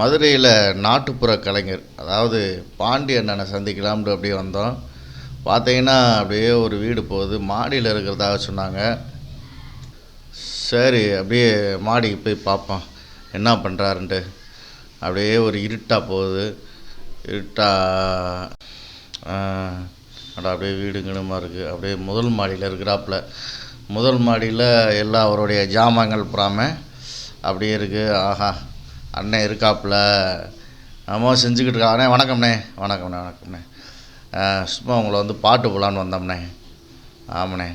மதுரையில் நாட்டுப்புற கலைஞர் அதாவது பாண்டிய அண்ணனை சந்திக்கலாம்னு அப்படியே வந்தோம். பார்த்தீங்கன்னா அப்படியே ஒரு வீடு போகுது. மாடியில் இருக்கிறதாக சொன்னாங்க. சரி அப்படியே மாடிக்கு போய் பார்ப்போம். என்ன பண்ணுறாருன்ட்டு அப்படியே ஒரு இருட்டாக போகுது. இருட்டாக அட அப்படியே வீடு இருக்குது அப்படியே முதல் மாடியில் இருக்கிறாப்புல. முதல் மாடியில் எல்லா அவருடைய ஜாமான்கள் புறாம அப்படியே இருக்குது ஆஹா. அண்ணன் இருக்காப்புல. நம்ம செஞ்சுக்கிட்டு இருக்கா. அண்ணே வணக்கம்ண்ணே. வணக்கம்ண்ணே வணக்கம்ண்ணே. சும்மா உங்களை வந்து பாட்டு போகலான்னு வந்தோம்ண்ணே. ஆமாண்ணே.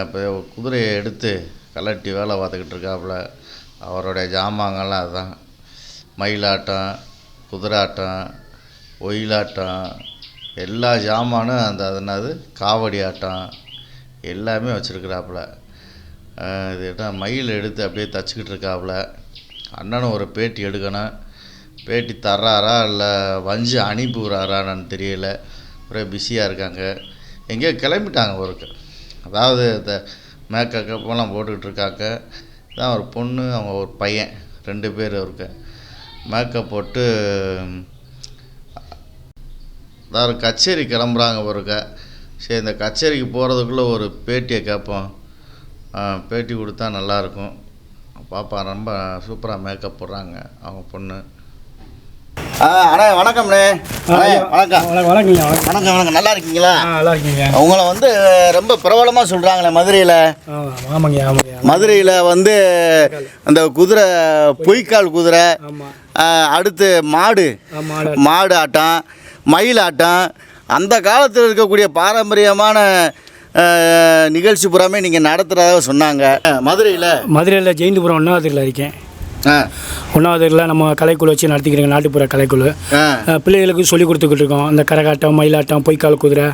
இப்போ குதிரையை எடுத்து கலட்டி வேலை பார்த்துக்கிட்டு இருக்காப்புல. அவருடைய ஜாமான்கள்லாம் அதுதான். மயிலாட்டம் குதிராட்டம் ஒயிலாட்டம் எல்லா ஜாமானும் அந்த அது என்னது காவடி ஆட்டம் எல்லாமே வச்சுருக்குறாப்புல. இது என்ன மயில் எடுத்து அப்படியே தச்சுக்கிட்டு இருக்காப்புல. அண்ணனும் ஒரு பேட்டி எடுக்கணும். பேட்டி தர்றாரா இல்லை வஞ்சி அனுப்பி விட்றாரான்னு தெரியல. ஒரே பிஸியாக இருக்காங்க. எங்கேயோ கிளம்பிட்டாங்க ஒருக்கு அதாவது இந்த மேக்கப்லாம் போட்டுக்கிட்டு இருக்காங்க. தான் ஒரு பொண்ணு அவங்க ஒரு பையன். ரெண்டு பேர் இருக்கு மேக்கப் போட்டு அதாவது கச்சேரி கிளம்புறாங்க ஒருக்க சரி இந்த கச்சேரிக்கு போகிறதுக்குள்ளே ஒரு பேட்டியை கேட்போம். பேட்டி கொடுத்தா நல்லாயிருக்கும் பாப்பா ரொம்ப சூப்பராக மேக்கப் போடுறாங்க அவங்க பொண்ணு. ஆ அண்ணா வணக்கம்ண்ணே. அண்ணே, வணக்கம். வணக்கம் வணக்கம். வணக்கம் வணக்கம். நல்லா இருக்கீங்களா? நல்லா இருக்கீங்க. உங்களை வந்து ரொம்ப பிரபலமாக சொல்கிறாங்களே மதுரையில். ஆ ஆமாங்க ஆமாங்க. மதுரையில் வந்து அந்த குதிரை பொய்க்கால் குதிரை அடுத்து மாடு மாடு ஆட்டம் மயில் ஆட்டம். அந்த காலத்தில் இருக்கக்கூடிய பாரம்பரியமான நிகழ்ச்சி புறாமே நீங்கள் நடத்துகிறதாக சொன்னாங்க. மதுரையில்? மதுரையில் ஜெயந்திபுரம் ஒன்றாவதுல இருக்கேன். ஒன்றாவதுல நம்ம கலைக்குழு வச்சு நடத்திக்கிறோங்க நாட்டுப்புற கலைக்குழு. பிள்ளைகளுக்கு சொல்லி கொடுத்துக்கிட்டு இருக்கோம். இந்த கரகாட்டம் மயிலாட்டம் பொய்க்கால் குதிரை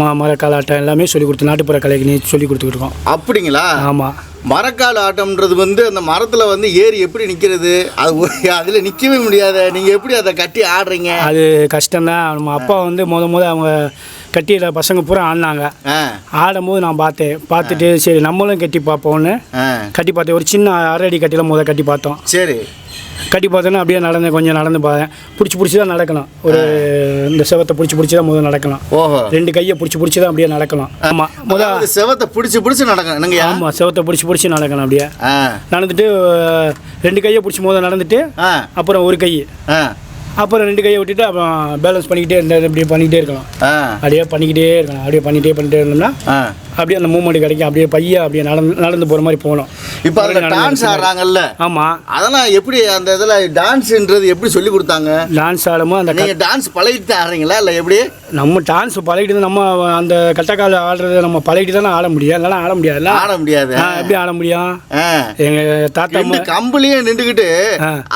மரக்காலாட்டம் எல்லாமே சொல்லி கொடுத்து நாட்டுப்புற கலைக்கு சொல்லி கொடுத்துக்கிட்டு இருக்கோம். அப்படிங்களா? ஆமாம் மரக்கால் ஆட்டம்ன்றது வந்து அந்த மரத்தில் வந்து ஏறி எப்படி நிற்கிறது அது அதில் நிற்கவே முடியாது. நீங்கள் எப்படி அதை கட்டி ஆடுறீங்க? அது கஷ்டம்தான். நம்ம அப்பா வந்து முத முத அவங்க கட்டியில பசங்க பூரா ஆடினாங்க. ஆ. ஆடும்போது நான் பார்த்தேன். பார்த்துட்டு சரி நம்மளும் கட்டி பார்ப்போம்னு கட்டி பார்த்தேன். ஒரு சின்ன அரை அடி கட்டியில் முத கட்டி பார்த்தோம். சரி. கட்டி பார்த்தோன்னா அப்படியே நடந்து கொஞ்சம் நடந்து பார்த்தேன். பிடிச்சி பிடிச்சி தான் நடக்கணும் ஒரு இந்த செவத்தை பிடிச்சி பிடிச்சி தான் முதல் நடக்கலாம். ஓஹோ. ரெண்டு கையை பிடிச்சி பிடிச்சி தான் அப்படியே நடக்கலாம். ஆமாம் முத அதாவது செவத்தை பிடிச்சி பிடிச்சி என்னங்கய்யா ஆமாம் செவத்தை பிடிச்சி பிடிச்சி நடக்கணும் அப்படியே. நடந்துட்டு ரெண்டு கையை பிடிச்சி முதல் நடந்துட்டு அப்புறம் ஒரு கை. அப்புறம் ரெண்டு கையை விட்டுட்டு அப்புறம் பேலன்ஸ் பண்ணிக்கிட்டே இருந்தா இப்படி பண்ணிக்கிட்டே இருக்கலாம். அப்படியே பண்ணிக்கிட்டே இருக்கலாம். அப்படியே பண்ணிகிட்டே பண்ணிட்டே இருந்தோம்னா அப்படியே அந்த மூமெண்ட் கிடைக்கும் அப்படியே பையா அப்படியே நடந்து நடந்து போகிற மாதிரி போகணும் இப்போ அதில் டான்ஸ் ஆடுறாங்கல்ல? ஆமாம் அதெல்லாம் எப்படி அந்த இதில் டான்ஸுன்றது எப்படி சொல்லி கொடுத்தாங்க? டான்ஸ் ஆடுமோ அந்த நீங்கள் டான்ஸ் பழகிட்டு ஆடுறீங்களா இல்லை எப்படி? நம்ம டான்ஸ் பழகிட்டு நம்ம அந்த கட்டக்கால் ஆடுறத நம்ம பழகிட்டு தானே ஆட முடியும். இல்லைன்னா ஆட முடியாதுல்ல? ஆட முடியாது. எப்படி ஆட முடியும்? எங்கள் தாத்தா கம்புலயே நின்றுக்கிட்டு.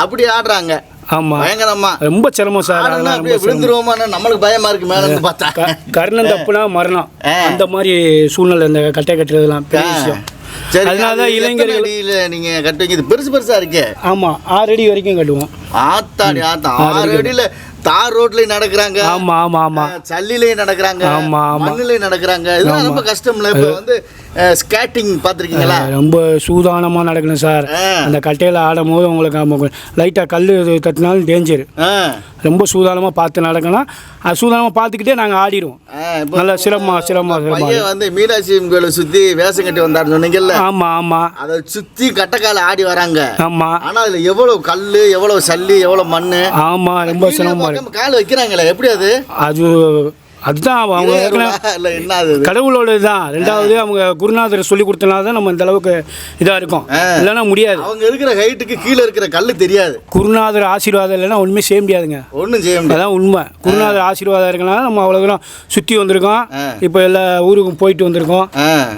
அப்படி ஆடுறாங்க. ஆமாம் பயங்கரமா. ரொம்ப சிரமம் சார் விழுந்துருவோமான்னு நம்மளுக்கு பயமா இருக்கு மேல இருந்து பார்த்தா. க- கர்ணம் தப்புனா மரணம். அந்த மாதிரி சூழ்நிலை இந்த கட்டை கட்டுறதுலாம் பெரிய விஷயம். சரி அதனால இளைஞர்கள் நீங்க கட்டுவீங்க இது பெருசு பெருசா இருக்கே. ஆமாம் ஆறு அடி வரைக்கும் கட்டுவோம். ஆத்தாடி ஆத்தா. ஆறு அடியில தார் ரோட்லயும் நடக்கிறாங்க. ஆமாம் ஆமாம் ஆமாம் சல்லிலையும் நடக்கிறாங்க. ஆமா, ஆமா. மண்ணிலையும் நடக்கிறாங்க. இதெல்லாம் ரொம்ப கஷ்டம்ல. இப்ப வந்து ஸ்கேட்டிங் பாத்திருக்கீங்களா ரொம்ப சூதானமாக நடக்கணும் சார். அந்த கட்டையில் ஆடும் போது உங்களுக்கு லைட்டாக கல் தட்டினாலும் டேஞ்சர் ரொம்ப சூதானமாக பார்த்து நடக்கணும் அது சூதானமாக பார்த்துக்கிட்டே நாங்கள் ஆடிடுவோம். நல்லா சிரமமா சிரமமா சிரமமா பையன் வந்து மீனாட்சி கோயிலை சுத்தி வேஷம் கட்டி வந்தாரு சொன்னீங்கல்ல? ஆமாம் ஆமாம் அதை சுத்தி கட்டக்கால ஆடி வராங்க. ஆமாம் ஆனா அதுல எவ்வளவு கல்லு எவ்வளவு சல்லி எவ்வளவு மண்ணு? ஆமாம் ரொம்ப சிரமமாக பார்க்காம கால் வைக்கிறாங்களே எப்படி அது? அது அதுதான் அவங்க? கடவுளோட தான் ரெண்டாவது அவங்க குருநாதர் சொல்லி கொடுத்தனால தான் நம்ம இந்த அளவுக்கு இதாக இருக்கும். இல்லைன்னா முடியாது. அவங்க இருக்கிற ஹைட்டுக்கு கீழே இருக்கிற கல்லு தெரியாது. குருநாதர் ஆசீர்வாதம் இல்லைன்னா ஒன்றுமே செய்ய முடியாதுங்க. ஒண்ணும் செய்ய முடியாது. அதான் உண்மை. குருநாதர் ஆசீர்வாதம் இருக்கனால நம்ம அவ்வளோ தூரம் சுற்றி வந்திருக்கோம். இப்போ எல்லா ஊருக்கும் போயிட்டு வந்திருக்கோம்.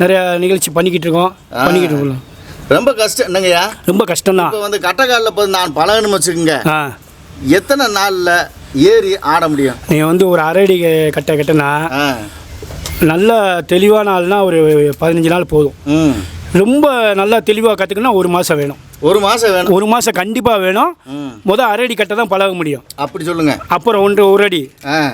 நிறைய நிகழ்ச்சி பண்ணிக்கிட்டு இருக்கோம். பண்ணிக்கிட்டு இருக்கோம் ரொம்ப கஷ்டம். என்னங்கய்யா? ரொம்ப கஷ்டம்தான். இப்போ வந்து கட்டக்காலில் போய் நான் பழகணும் வச்சுக்கோங்க. எத்தனை நாள்ல ஏறி ஆட முடியும். நீங்கள் வந்து ஒரு அரடி கட்ட கட்டினா நல்ல தெளிவான ஆள்னா ஒரு பதினஞ்சு நாள் போதும். ரொம்ப நல்லா தெளிவாக கற்றுக்கணும்னா ஒரு மாதம் வேணும். ஒரு மாசம் வேணும். ஒரு மாதம் கண்டிப்பாக வேணும். முதல் அரடி கட்ட தான் பழக முடியும். அப்படி சொல்லுங்க. அப்புறம் ஒன்று ஒரு அடி.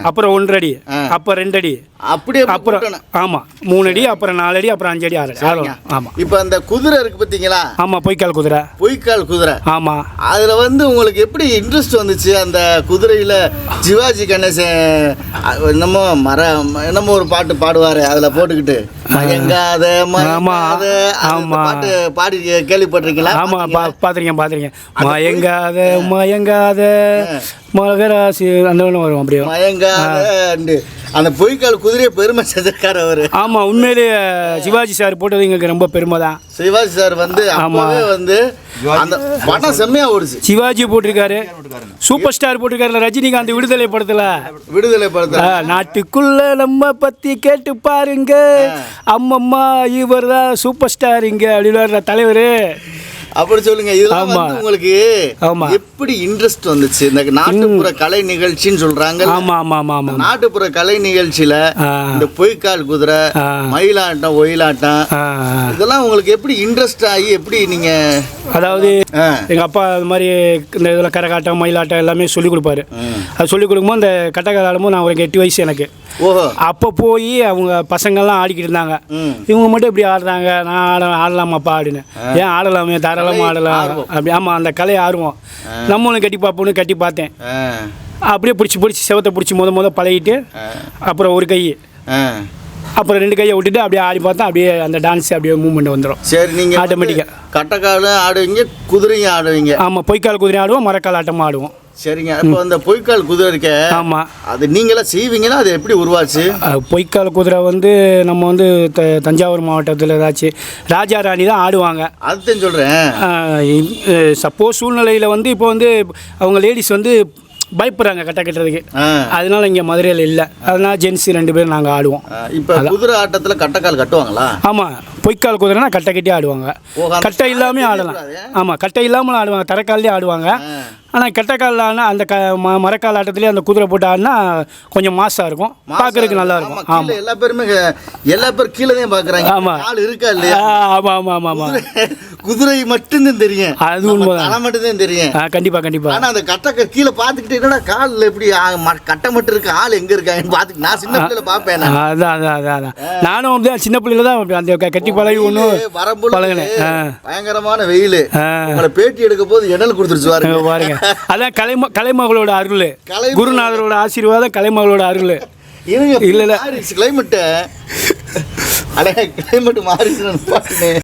அப்புறம் ஒன்றரை அடி. அப்போ ரெண்டு அடி அப்படியே அப்புறம். ஆமாம் மூணு அடி அப்புறம் நாலு அடி அப்புறம் அஞ்சு அடி. ஆறு அடி ஆமாம் இப்போ அந்த குதிரை இருக்கு பார்த்தீங்களா ஆமாம் பொய்க்கால் குதிரை. பொய்க்கால் குதிரை. ஆமாம் அதுல வந்து உங்களுக்கு எப்படி இன்ட்ரெஸ்ட் வந்துச்சு அந்த குதிரையில? சிவாஜி கணேசன் என்னமோ மர என்னமோ ஒரு பாட்டு பாடுவாரு அதுல போட்டுக்கிட்டு. மயங்காத மயங்காத. ஆமா. பாட்டு பாடி கேள்விப்பட்டிருக்கீங்களா? ஆமாம் பா பார்த்துருக்கேன் பார்த்துருக்கேன் மயங்காத மயங்காத. மகராசி அந்த வரும் அப்படியே. மயங்காத அந்த பொய்க்கால் குதிரையை பெருமை செஞ்சிருக்காரு அவரு. ஆமாம் உண்மையிலேயே சிவாஜி சார் போட்டது எங்களுக்கு ரொம்ப பெருமை தான் சிவாஜி சார் வந்து அப்பவே வந்து அந்த படம் செம்மையா ஓடுச்சு. சிவாஜி போட்டிருக்காரு. சூப்பர் ஸ்டார் போட்டிருக்காருல ரஜினிகாந்த் விடுதலை படத்தில். விடுதலை படத்தை நாட்டுக்குள்ள நம்ம பத்தி கேட்டு பாருங்க. அம்மம்மா இவர் தான் சூப்பர் ஸ்டார் இங்க அப்படின்னு தலைவர். அப்படி சொல்லுங்க இதெல்லாம். வந்து உங்களுக்கு ஆமா. எப்படி இன்ட்ரெஸ்ட் வந்துச்சு? இந்த நாட்டுப்புற கலை நிகழ்ச்சின்னு சொல்றாங்க ஆமா ஆமா ஆமா ஆமா. நாட்டுப்புற கலை நிகழ்ச்சியில. இந்த பொய்க்கால் குதிரை. மயிலாட்டம் ஒயிலாட்டம் இதெல்லாம் உங்களுக்கு எப்படி இன்ட்ரெஸ்ட் ஆகி எப்படி நீங்க அதாவது. எங்கள் அப்பா அது மாதிரி இந்த இதில் கரகாட்டம் மயிலாட்டம் எல்லாமே சொல்லிக் கொடுப்பாரு. அது சொல்லிக் கொடுக்கும்போது இந்த கட்டக்கால ஆடும்போது நான் ஒரு எட்டு வயசு எனக்கு. அப்போ போய் அவங்க பசங்கள்லாம் ஆடிக்கிட்டு இருந்தாங்க. இவங்க மட்டும் இப்படி ஆடுறாங்க நான் ஆட ஆடலாமாப்பா அப்படின்னு. ஏன் ஆடலாமே தாராளமாக ஆடலாம். அப்படி ஆமாம் அந்த கலையை ஆடுவோம் நம்மளும் கட்டி பார்ப்போன்னு கட்டி பார்த்தேன். அப்படியே பிடிச்சி பிடிச்சி செவத்தை பிடிச்சி முத முத பழகிட்டு அப்புறம் ஒரு கை. அப்புறம் ரெண்டு கையை விட்டுட்டு அப்படியே ஆடி பார்த்தா அப்படியே அந்த டான்ஸ் அப்படியே மூவ்மெண்ட் வந்துடும் சரி நீங்க Automatic-ஆ. கட்டக்காலும் ஆடுவீங்க குதிரையும் ஆடுவீங்க. ஆமாம் பொய்க்கால் குதிரை ஆடுவோம் மரக்கால் ஆட்டமாக ஆடுவோம். சரிங்க இப்போ அந்த பொய்க்கால் குதிரை இருக்க ஆமாம் அது நீங்களா செய்வீங்களா அது எப்படி உருவாச்சு? பொய்க்கால் குதிரை வந்து நம்ம வந்து த தஞ்சாவூர் மாவட்டத்தில் ஏதாச்சும் ராஜா ராணி தான் ஆடுவாங்க. அதுதான் சொல்றேன். சப்போஸ் சூழ்நிலையில் வந்து இப்போ வந்து அவங்க லேடிஸ் வந்து பயப்படுறாங்க கட்ட கட்டுறதுக்கு. அதனால இங்கே மதுரையில் இல்லை. அதனால ஜென்ஸ் ரெண்டு பேரும் நாங்கள் ஆடுவோம். இப்ப குதிரை ஆட்டத்துல கட்டக்கால் கட்டுவாங்களா? ஆமாம் பொய்க்கால் குதிரைனா கட்டை கட்டி ஆடுவாங்க. கட்டை இல்லாமல் ஆடலாம். ஆமாம் கட்டை இல்லாமல் ஆடுவாங்க. தரைக்கால்லே ஆடுவாங்க. ஆனால் கட்டைக்காலில் ஆடினா அந்த க ம மரக்கால் ஆட்டத்துலேயே அந்த குதிரை போட்டு ஆடினா கொஞ்சம் மாசாக இருக்கும். பார்க்கறதுக்கு நல்லா இருக்கும். ஆமாம் எல்லா பேருமே எல்லா பேரும் கீழே தான் பாக்குறாங்க ஆமா. ஆள் இருக்கா இல்லையா? ஆமாம் ஆமாம் ஆமாம் ஆமாம் குதிரை- மட்டும்தான் தெரியும். அது நம்ம உண்மைதான். தலை மட்டும் தான் தெரியும். ஆ கண்டிப்பாக கண்டிப்பாக ஆனா அந்த கட்டை கீழே பாத்துக்கிட்டே என்னடா கால்ல எப்படி கட்டை மட்டும் இருக்கு? ஆள் எங்க இருக்காங்கன்னு பாத்துட்டு நான் சின்ன பிள்ளைல பாப்பேன் நான். அதான் அதான் அதான் அதான். நானும் வந்து சின்ன பிள்ளையில தான் அந்த கட்டி பழகி ஒன்றும் வெயிலு வரும்பொழுது பழகினேன். பயங்கரமான வெயில். உங்களை பேட்டி எடுக்க போது இணல் கொடுத்துருச்சு பாருங்க. பாருங்க. அதான் கலைம கலைமகளோட அருள். கலைமகள். குருநாதரோட ஆசீர்வாதம் கலைமகளோட அருள். இல்ல, இல்ல. கிளைமேட்டு அடே கிளைமேட் பாட்டுனே